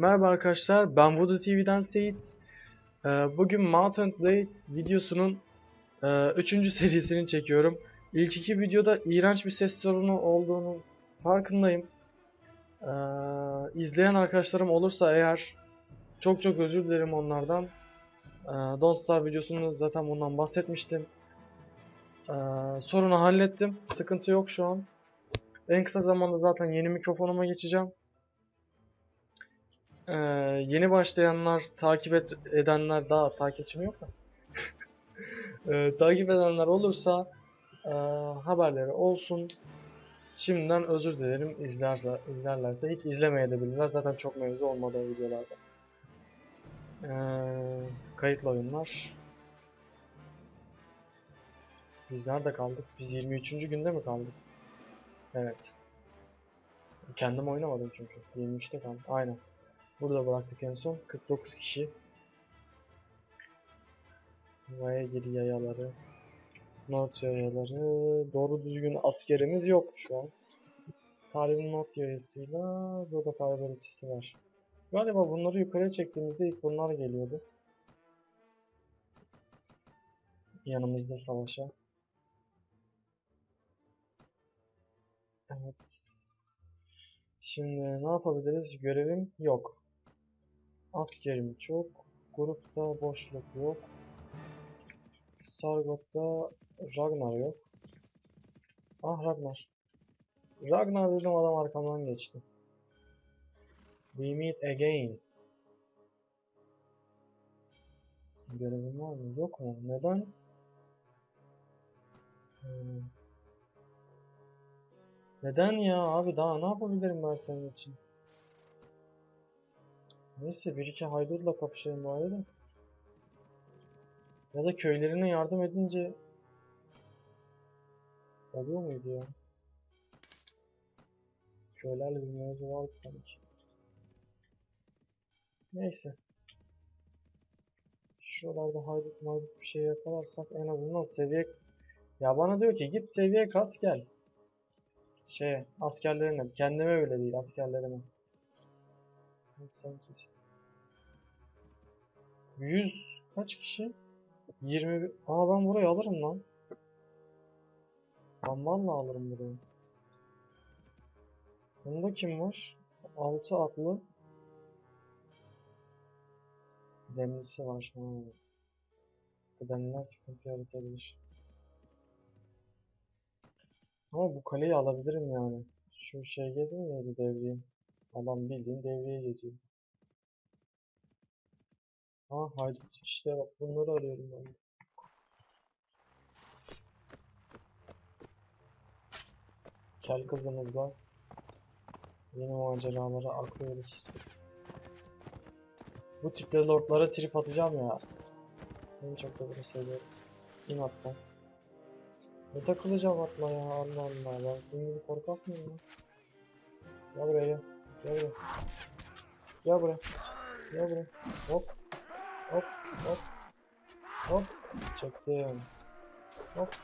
Merhaba arkadaşlar, ben Voodoo TV'den Seyit. Ee, Bugün Mountain Blade videosunun 3. serisini çekiyorum. İlk iki videoda iğrenç bir ses sorunu olduğunu farkındayım. Ee, İzleyen arkadaşlarım olursa eğer çok çok özür dilerim onlardan. Ee, Don't Starve videosunda zaten bundan bahsetmiştim. Sorunu hallettim, sıkıntı yok şu an. En kısa zamanda zaten yeni mikrofonuma geçeceğim. Ee, yeni başlayanlar, takip et- edenler daha takipçim yok da. Ee, takip edenler olursa e, haberleri olsun. Şimdiden özür dilerim izlerse, izlerlerse. Hiç izlemeyebilirler. Zaten çok mevzu olmadı o videolarda. Ee, kayıtlı oyunlar. Biz nerede kaldık? Biz 23. günde mi kaldık? Evet. Kendim oynamadım çünkü. 23'te kaldım. Aynen. Burada bıraktık en son. 49 kişi. Vaya geri yayaları. North yayaları. Doğru düzgün askerimiz yok şu an. Talib'in North yayasıyla burada firebalitçisi var. Galiba bunları yukarıya çektiğimizde ilk bunlar geliyordu. Yanımızda savaşa. Evet. Şimdi ne yapabiliriz? Görevim yok. Askerim çok. Grupta boşluk yok. Sargot'ta Ragnar yok. Ah Ragnar. Ragnar dedim adam arkamdan geçti. We meet again. Görevim var mı? Yok mu? Neden? Hmm. Neden ya abi daha ne yapabilirim ben senin için? Neyse bir iki haydutla kapışayım bari de. Ya da köylerine yardım edince oluyor muydu ya? Köylerle bir mevzu vardı sanki. Neyse. Şuralarda haydut maydut bir şey yakalarsak en azından seviye... Ya bana diyor ki git seviye kas gel. Şey askerlerine kendime bile değil askerlerime. Sanki 100 kaç kişi? 20 Aa ben burayı alırım lan. Ben vallahi alırım burayı. Bunda kim var? 6 atlı. Demlisi var. Ha. Bu demliler sıkıntı yaratabilir. Ama bu kaleyi alabilirim yani. Şu şey bir devriye. Adam bildiğin devriye geziyor. Ha haydut işte bak bunları arıyorum ben. Kel kızımızla yeni maceralara akıyoruz. Bu tipli lordlara trip atacağım ya. En çok da bunu seviyorum. İn atla. Ne takılacağım atla ya Allah Allah. Ben senin gibi korkak mıyım ya? Gel buraya gel. Gel buraya. Gel buraya. Gel buraya. Hop. Hop. Hop. Hop. Çektim. Hop.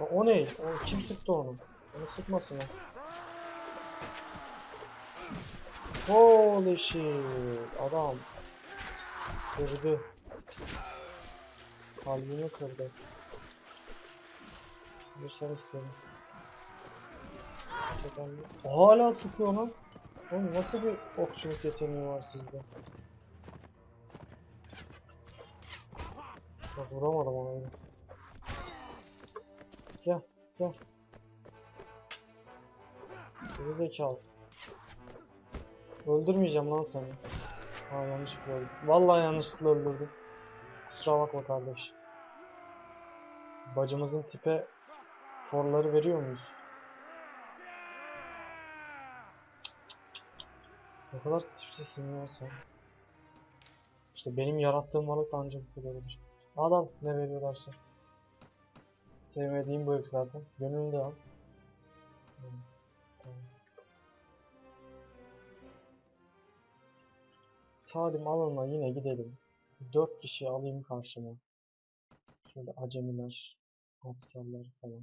Ya O ne? O kim sıktı onu? Onu sıkmasın o. Holy shit. Adam. Kırdı. Kalbimi kırdı. Bir sen istedim. Hala sıkıyor lan. Oğlum nasıl bir okçuluk yeteneği var sizde? Bak vuramadım ona yine. Gel, gel. Geri zekalı. Öldürmeyeceğim lan seni. Ha yanlışlıkla öldürdüm. Vallahi yanlışlıkla öldürdüm. Kusura bakma kardeş. Bacımızın tipe forları veriyor muyuz? Ne kadar tipsizsin ya sen. İşte benim yarattığım varlık ancak bu kadar olur. Adam ne veriyorlarsa. Sevmediğim bu yok zaten. Gönlünde al. Hı, tamam. Salim alanına yine gidelim. 4 kişi alayım karşıma. Şöyle acemiler, askerler falan.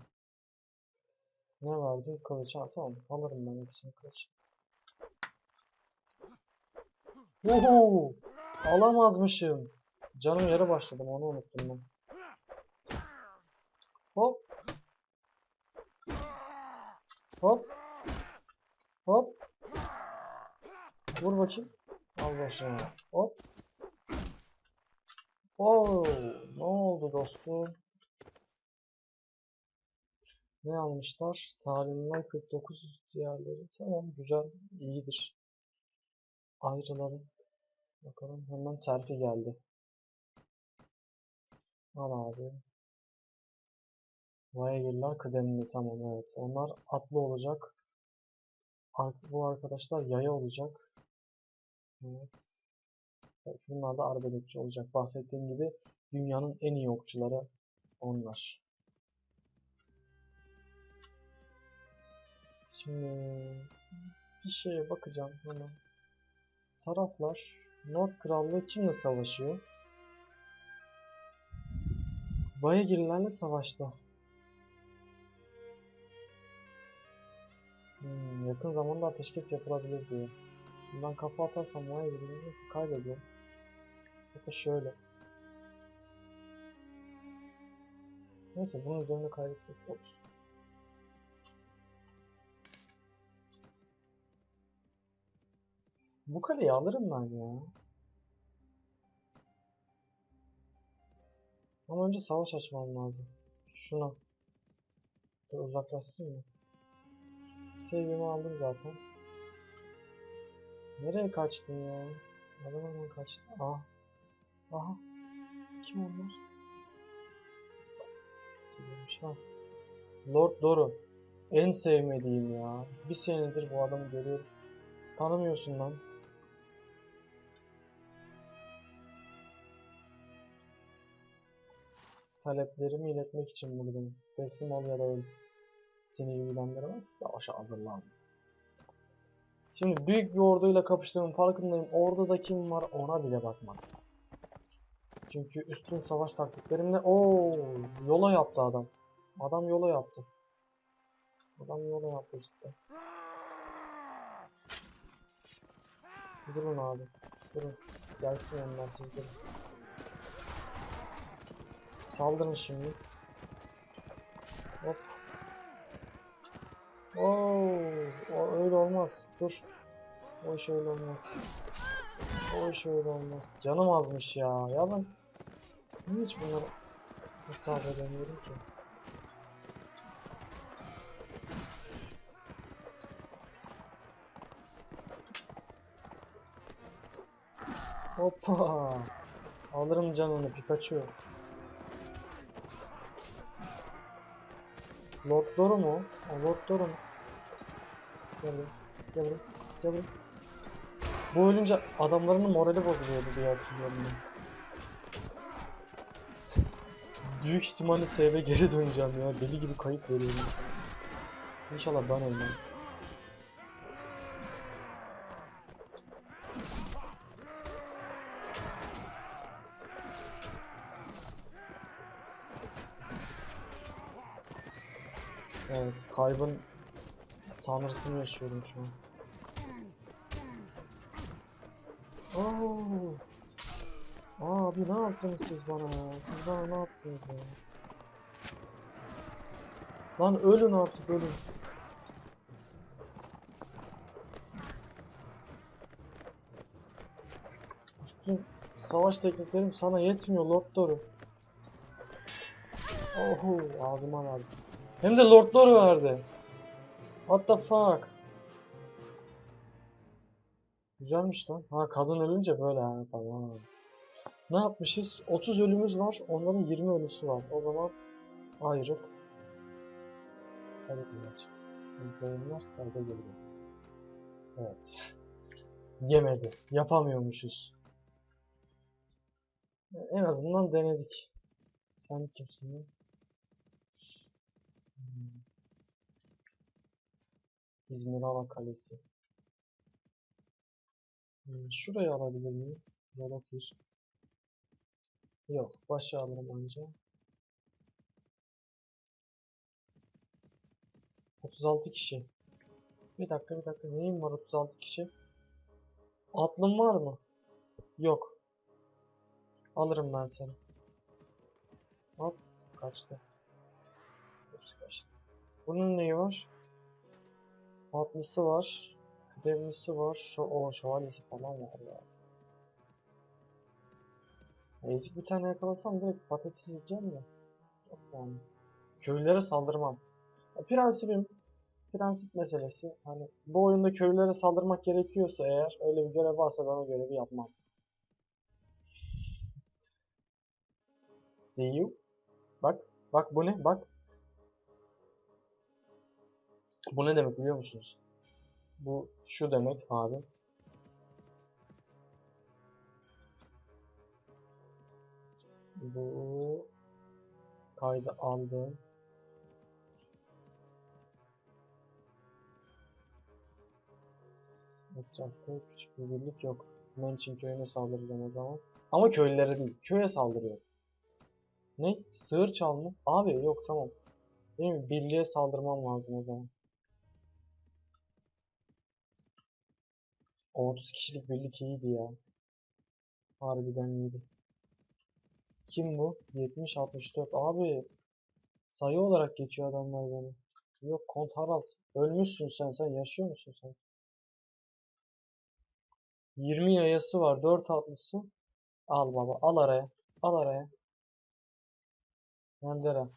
Ne vardı? Kılıç. Ha tamam alırım ben hepsini kılıç. Uhu! Alamazmışım. Canım yere başladım onu unuttum ben. Hop. Hop. Hop. Vur bakayım. Al başına. Hop. Oo, ne oldu dostum? Ne almışlar? Talimler 49 diğerleri. Tamam güzel, iyidir. Ayrıları. Bakalım hemen terfi geldi. Al abi. Vaygirler kıdemli tamam evet. Onlar atlı olacak. Bu arkadaşlar yaya olacak. Evet, Bunlar da arbeletçi olacak. Bahsettiğim gibi dünyanın en iyi okçuları onlar. Şimdi bir şeye bakacağım hemen. Taraflar North Krallığı kimle savaşıyor? Bayagirlerle savaşta. Hmm, yakın zamanda ateşkes yapılabilir diyor. Ben kafa atarsam Bayagirleri nasıl kaybediyorum? Hatta şöyle. Neyse bunun üzerine kaydetsek olur. Bu kaleyi alırım ben ya. Ama önce savaş açmam lazım. Şuna. Dur uzaklaşsın mı? Sevgimi aldım zaten. Nereye kaçtın ya? Adam hemen kaçtı. Aha. Aha. Kim onlar? Kimmiş ha? Lord Doru. En sevmediğim ya. Bir senedir bu adamı görüyorum. Tanımıyorsun lan. Taleplerimi iletmek için buradayım. Teslim ol ya da öl. Seni ilgilendirmez. Savaşa hazırlan. Şimdi büyük bir orduyla kapıştığımın farkındayım. Orduda kim var ona bile bakmadım. Çünkü üstün savaş taktiklerimle o yola yaptı adam. Adam yola yaptı. Adam yola yaptı işte. Durun abi. Durun. Gelsin onlar siz durun. Saldırın şimdi. Hop. Oo, o öyle olmaz. Dur. O iş öyle olmaz. O iş öyle olmaz. Canım azmış ya. Ya ben hiç bunları hesap edemiyorum ki? Hoppa. Alırım canını Pikachu. Lord Doru mu? O Lord Doru mu? Gel buraya. Gel buraya. Gel buraya. Bu ölünce adamlarının morali bozuluyordu diye hatırlıyorum ben. Büyük ihtimalle save'e geri döneceğim ya. Deli gibi kayıp veriyorum. İnşallah ben ölmem. Kaybın tanrısını yaşıyorum şu an. Oo. Abi ne yaptınız siz bana? Siz bana ne yaptınız ya? Lan ölün artık ölün. Bütün savaş tekniklerim sana yetmiyor Lord Doru. Oho ağzıma verdi. Hem de Lord Doru verdi. What the fuck? Güzelmiş lan. Ha kadın ölünce böyle ha tamam. Ne yapmışız? 30 ölümüz var. Onların 20 ölüsü var. O zaman ayrıl. Hadi maç. Oyunlar. Evet. Yemedi. Yapamıyormuşuz. En azından denedik. Sen kimsin lan? İzmir Hava Kalesi. Hmm, Şurayı alabilir miyim? Yola bir. Yok, başı alırım anca. 36 kişi. Bir dakika bir dakika neyim var 36 kişi? Atlım var mı? Yok. Alırım ben seni. Hop kaçtı. Hepsi kaçtı. Bunun neyi var? Atlısı var. Kıdemlisi var. Şu o şövalyesi falan var ya. Ezik bir tane yakalasam direkt patates yiyeceğim de. Yok yani. Köylülere saldırmam. Ya Prensibim prensip meselesi. Hani bu oyunda köylülere saldırmak gerekiyorsa eğer öyle bir görev varsa ben o görevi yapmam. See. Bak, bak bu ne? Bak. Bu ne demek biliyor musunuz? Bu şu demek abi. Bu kaydı aldım. Etrafta küçük bir birlik yok. Mençin köyüne saldıracağım o zaman. Ama köylülere değil, köye saldırıyor. Ne? Sığır çalma? Abi yok tamam. Benim birliğe saldırmam lazım o zaman. O 30 kişilik birlik iyiydi ya. Harbiden iyiydi. Kim bu? 70 64. Abi sayı olarak geçiyor adamlar beni. Yok Kont Harald. Ölmüşsün sen. Sen yaşıyor musun sen? 20 yayası var. 4 atlısı. Al baba. Al araya. Al araya. Göndere.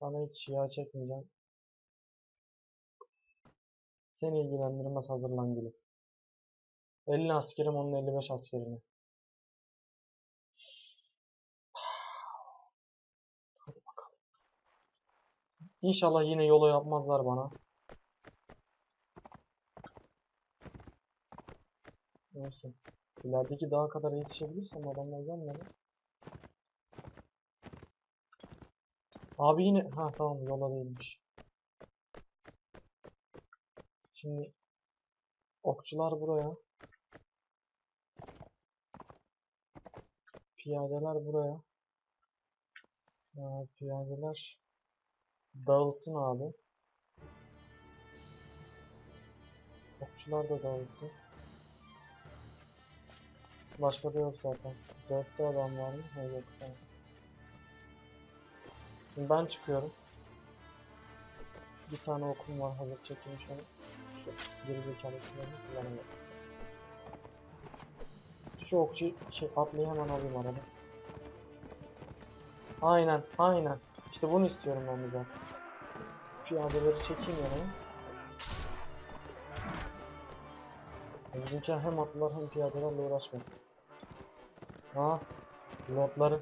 Sana hiç yağ çekmeyeceğim. Seni ilgilendirmez hazırlan gülüm. 50 askerim onun 55 askerini. Hadi bakalım. İnşallah yine yolu yapmazlar bana. Neyse. İlerideki dağa kadar yetişebilirsem adamlar gelmedi. Abi yine ha tamam yola değilmiş. Şimdi okçular buraya. Piyadeler buraya. Aa, piyadeler dağılsın abi. Okçular da dağılsın. Başka da yok zaten. Dörtte adam var mı? Ha, yok tamam. Şimdi ben çıkıyorum. Bir tane okum var hazır çekeyim şunu. Şu gerizekalı silahını kullanıyorum. Şu okçu şey atlıyı hemen alayım arada. Aynen aynen. İşte bunu istiyorum ben zaten. Piyadeleri çekeyim yanıma. Bizimkiler hem atlılar hem piyadelerle uğraşmasın. Ha, lordları.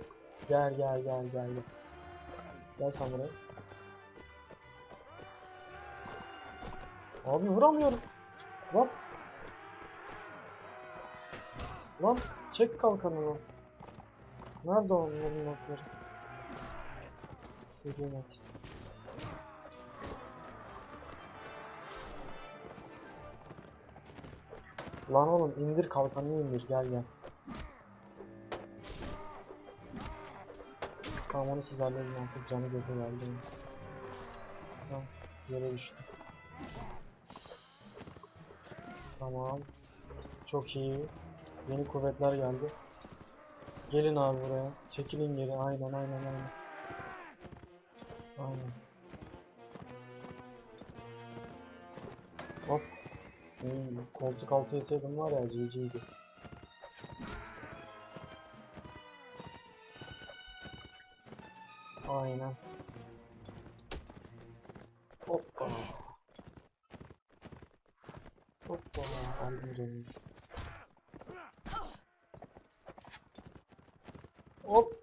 Gel gel gel gel gel. Gel sen buraya. Abi vuramıyorum. What? Lan çek kalkanını. Nerede onların notları? Hükümet. Lan oğlum indir kalkanını indir gel gel. Tamam onu siz halledin artık canı götü geldi. Tamam yere düştü. Tamam. Çok iyi. Yeni kuvvetler geldi. Gelin abi buraya. Çekilin geri. Aynen aynen aynen. Aynen. Hop. İyi. Koltuk altı yeseydim var ya GG'ydi. Aynen. Hop.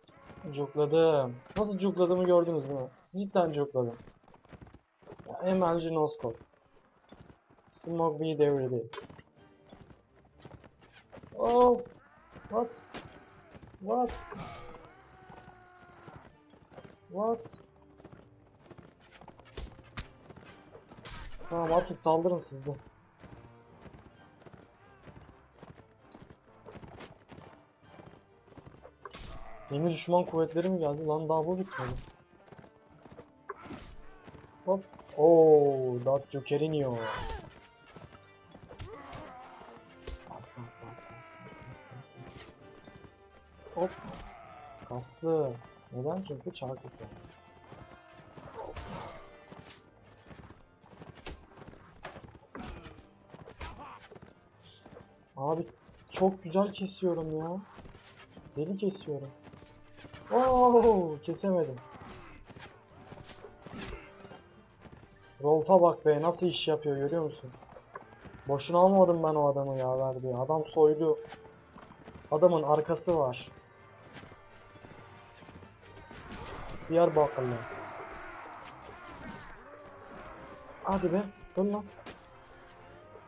Cukladım. Nasıl cukladığımı gördünüz mi? Cidden cukladım. MLG no scope. Smoke me devirdi. Oh. What? What? What? Tamam artık saldırın siz Yeni düşman kuvvetleri mi geldi? Lan daha bu bitmedi. Hop. Oo, bak, bak, bak. Hop. Kaslı. Neden? Çünkü çarpık. Abi çok güzel kesiyorum ya. Deli kesiyorum. Oo, kesemedim. Rolf'a bak be nasıl iş yapıyor görüyor musun? Boşuna almadım ben o adamı ya verdi. Adam soydu. Adamın arkası var. Diğer bakırlı. Hadi be. Dön lan.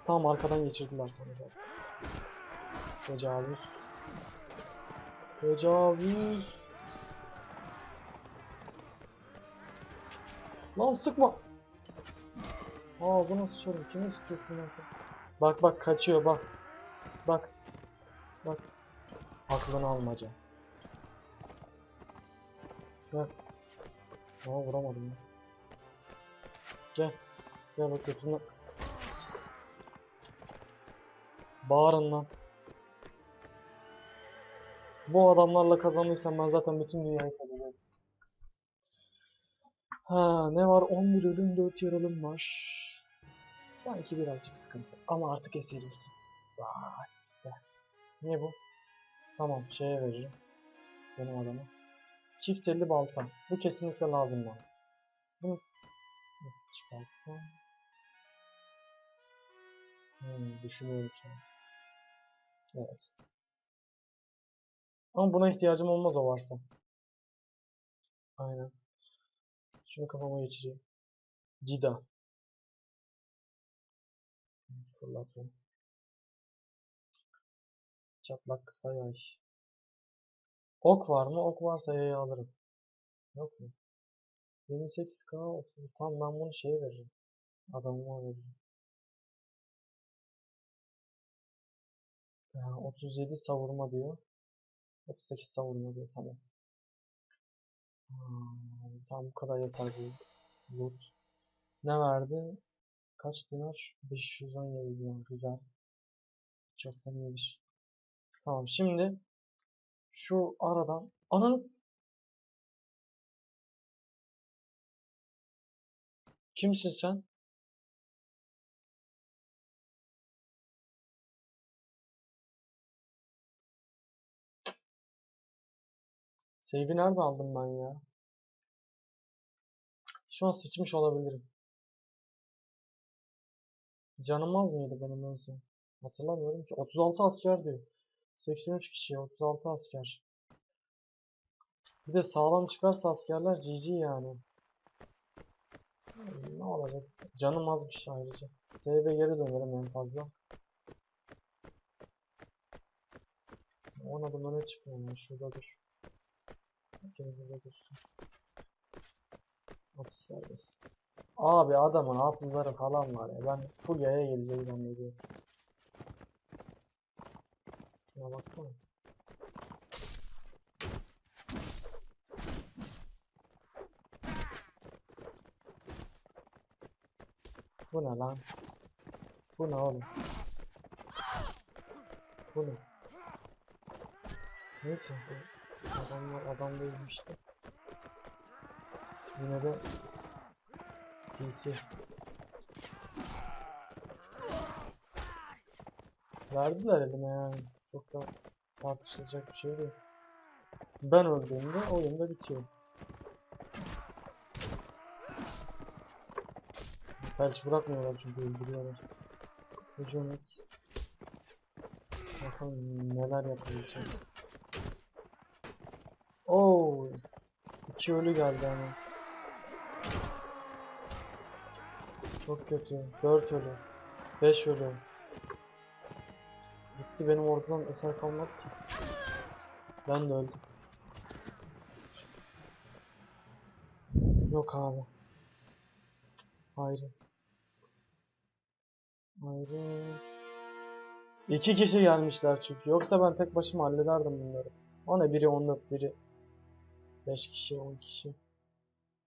Tamam arkadan geçirdiler zaten. Tecavüz. Tecavüz. Lan sıkma. Ağzına sıçarım. Kimi sıkıyorsun lan? Bak bak kaçıyor bak. Bak. Bak. Aklını almaca. Gel. Aa vuramadım ya. Gel. Gel bak götürme. Bağırın lan. Bu adamlarla kazandıysam ben zaten bütün dünyayı kazanırım. Ha ne var? 11 ölüm 4 yaralım var. Sanki birazcık sıkıntı. Ama artık esirimsin. Vay işte. Niye bu? Tamam şeye veririm. Benim adama. Çift elli balta. Bu kesinlikle lazım bana. Bunu çıkartsam. Hmm, düşünüyorum şu an. Evet. Ama buna ihtiyacım olmaz o varsa. Aynen. Şunu kafama geçireyim. Cida. Fırlat beni. Çaplak kısa yay. Ok var mı? Ok varsa yayı alırım. Yok mu? 28k 30. Tamam ben bunu şeye veririm. Adamıma veririm. Ya, 37 savurma diyor. 38 savurma diyor. Tamam. Hmm, tamam bu kadar yeter bu loot. Ne verdi? Kaç dinar? 517 dinar. Güzel. Çoktan iyidir. Tamam şimdi şu aradan ananı Kimsin sen? Save'i nerede aldım ben ya? Şu an sıçmış olabilirim. Canım az mıydı benim en son? Hatırlamıyorum ki. 36 asker diyor. 83 kişi 36 asker. Bir de sağlam çıkarsa askerler GG yani. Ne olacak? Canım azmış ayrıca. Save'e geri dönerim en fazla. 10 adım öne çıkmıyor. Şurada dur. İkimiz burada dursun. Atış serbest. Abi adamın hafızları falan var ya. Ben full yaya geleceği zannediyorum. Şuna baksana. Bu ne lan? Bu ne oğlum? Bu ne? Neyse bu adamlar adam değilmiş de. Yine de CC. Verdiler elime yani. Çok da tartışılacak bir şey değil. Ben öldüğümde oyun da bitiyor. Felç bırakmıyorlar çünkü öldürüyorlar. Hücum et. Bakalım neler yapabileceğiz. Oo, iki ölü geldi ama. Çok kötü. 4 ölü. 5 ölü. Gitti benim ortadan eser kalmadı. Ben de öldüm. Yok abi. Ayrı. Ayrı. İki kişi gelmişler çünkü. Yoksa ben tek başıma hallederdim bunları. O ne biri 14 biri 5 kişi 10 kişi.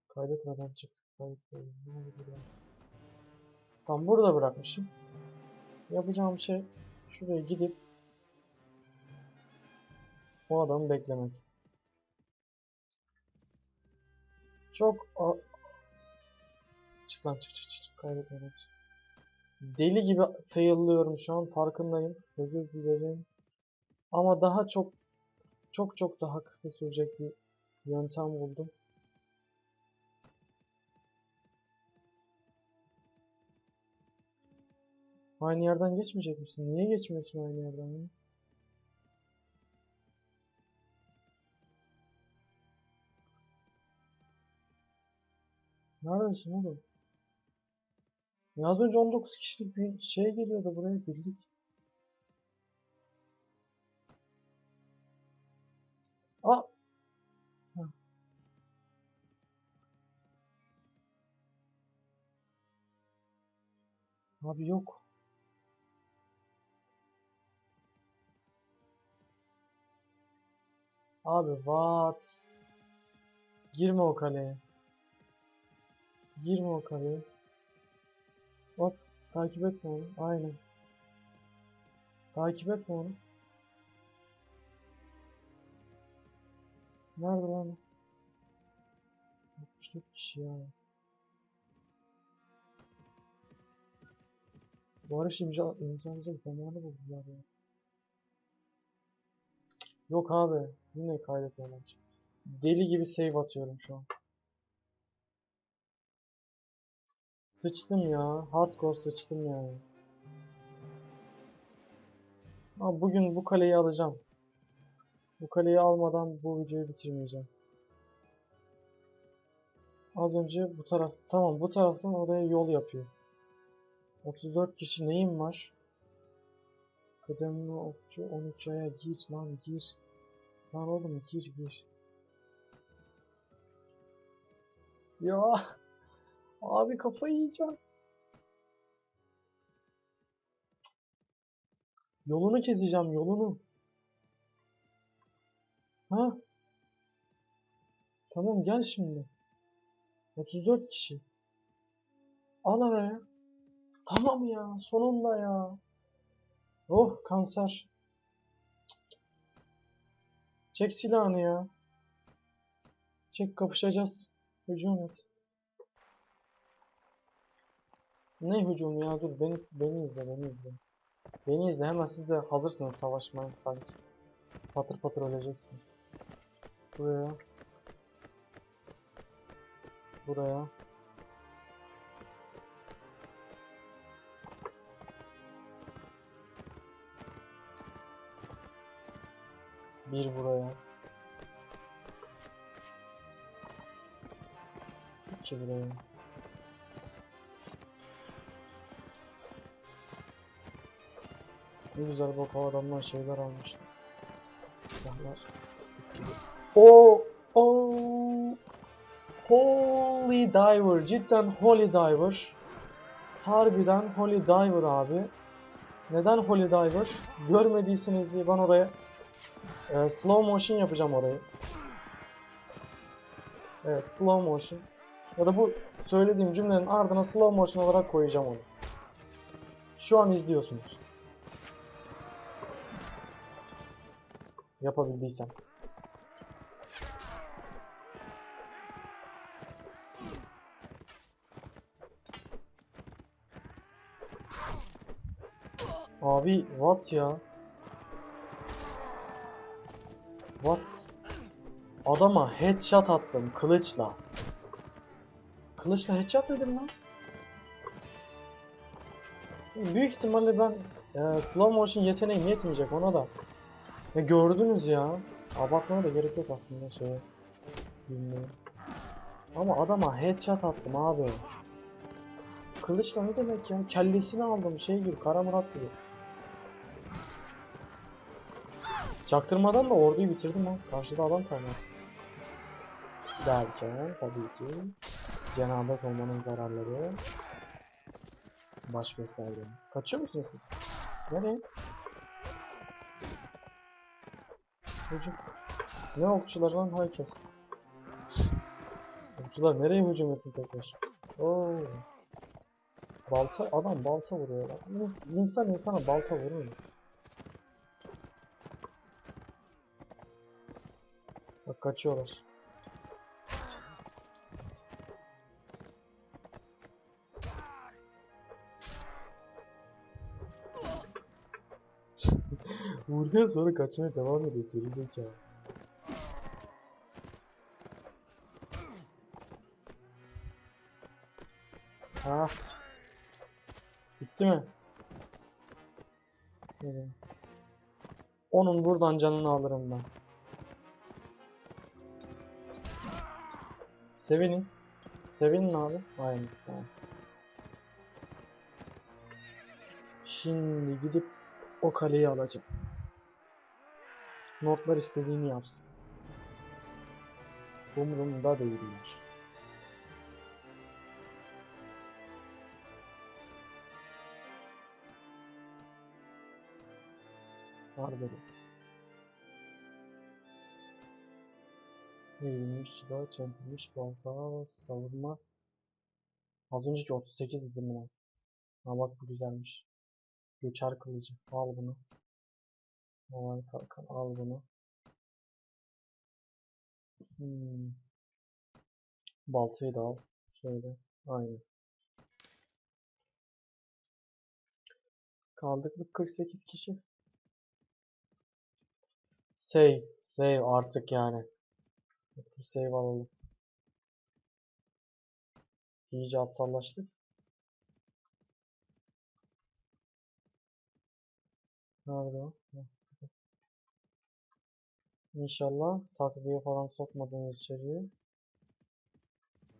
Kaydetmeden çık. Kaydetmeden. Tam burada bırakmışım. Yapacağım şey şuraya gidip O adamı beklemek. Çok a- çık lan çık çık çık kaybetmemek. Deli gibi fail'lıyorum şu an farkındayım. Özür dilerim. Ama daha çok çok çok daha kısa sürecek bir yöntem buldum. Aynı yerden geçmeyecek misin? Niye geçmiyorsun aynı yerden? Neredesin oğlum? Ya az önce 19 kişilik bir şey geliyordu buraya! Heh. Abi yok. Abi what? Girme o kaleye. Girme o kaleye. Hop takip etme onu. Aynen. Takip etme onu. Nerede lan? o? 64 kişi ya. Barış imza imzalayacak zamanı buldular ya. Yok abi. Yine kaydetme maç. Deli gibi save atıyorum şu an. Sıçtım ya. Hardcore sıçtım yani. Ama bugün bu kaleyi alacağım. Bu kaleyi almadan bu videoyu bitirmeyeceğim. Az önce bu taraf tamam bu taraftan oraya yol yapıyor. 34 kişi neyim var? Kıdemli okçu 13 aya gir lan gir. Lan oğlum gir gir. Ya abi kafayı yiyeceğim. Yolunu keseceğim yolunu. Ha? Tamam gel şimdi. 34 kişi. Al araya. Tamam ya sonunda ya. Oh kanser. Çek silahını ya. Çek kapışacağız. Hücum et. Ne hücum ya dur beni beni izle beni izle. Beni izle hemen siz de hazırsınız savaşmaya sanki. Patır patır öleceksiniz. Buraya. Buraya. Bir buraya. İki buraya. Ne güzel bak o adamlar şeyler almışlar. Silahlar fıstık gibi. Oo, oo. Holy Diver. Cidden Holy Diver. Harbiden Holy Diver abi. Neden Holy Diver? Görmediyseniz diye ben oraya e, slow motion yapacağım orayı. Evet slow motion. Ya da bu söylediğim cümlenin ardına slow motion olarak koyacağım onu. Şu an izliyorsunuz. Yapabildiysem. Abi what ya? What? Adama headshot attım kılıçla. Kılıçla headshot dedim lan. Büyük ihtimalle ben e, slow motion yeteneğim yetmeyecek ona da. Ya gördünüz ya. Abartmaya da gerek yok aslında şeye. Bilmiyorum. Ama adama headshot attım abi. Kılıçla ne demek ya? Kellesini aldım şey gibi, Kara Murat gibi. Çaktırmadan da orduyu bitirdim ha. Karşıda adam kalmadı. Derken tabii ki cenabet olmanın zararları baş gösterdi. Kaçıyor musunuz siz? Nereye? Hücum. Ne okçular lan herkes. Okçular nereye hücum etsin tekrar? Oo. Balta adam balta vuruyor lan. İns- İnsan insana balta vurur mu? Kaçıyorlar. Vurduya sonra kaçmaya devam ediyor. Geri zekalı. Ha. Bitti mi? Evet. Onun buradan canını alırım ben. Sevinin. Sevinin abi. Aynen. Tamam. Şimdi gidip o kaleyi alacağım. Notlar istediğini yapsın. Umurumda değiller. Margaret. Eğilmiş, çıda, çentilmiş, balta, savurma. Az önceki 38 dedim lan. Ha bak bu güzelmiş. Göçer kılıcı. Al bunu. Normal kalkan al bunu. Hmm. Baltayı da al. Şöyle. Aynen. Kaldık mı 48 kişi? Save. Save artık yani. Save alalım. İyice aptallaştık. Nerede o? İnşallah takviye falan sokmadınız içeriye.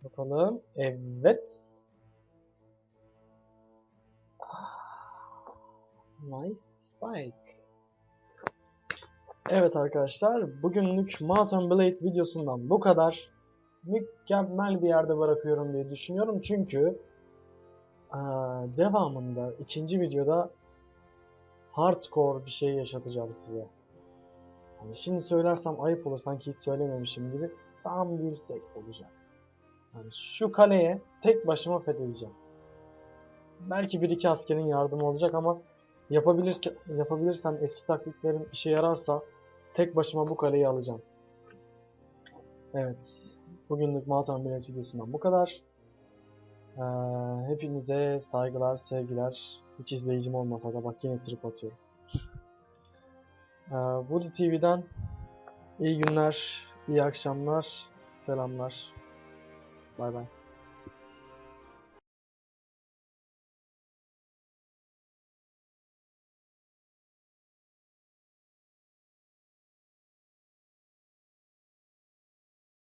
Bakalım. Evet. Nice spike. Evet arkadaşlar, bugünlük Mountain Blade videosundan bu kadar. Mükemmel bir yerde bırakıyorum diye düşünüyorum çünkü devamında ikinci videoda hardcore bir şey yaşatacağım size. Yani şimdi söylersem ayıp olur sanki hiç söylememişim gibi tam bir seks olacak. Yani şu kaleye tek başıma fethedeceğim. Belki bir iki askerin yardımı olacak ama yapabilir, yapabilirsem eski taktiklerim işe yararsa tek başıma bu kaleyi alacağım. Evet. Bugünlük Mountain Blade videosundan bu kadar. Ee, hepinize saygılar, sevgiler. Hiç izleyicim olmasa da bak yine trip atıyorum. Ee, Woody TV'den iyi günler, iyi akşamlar, selamlar. Bay bay.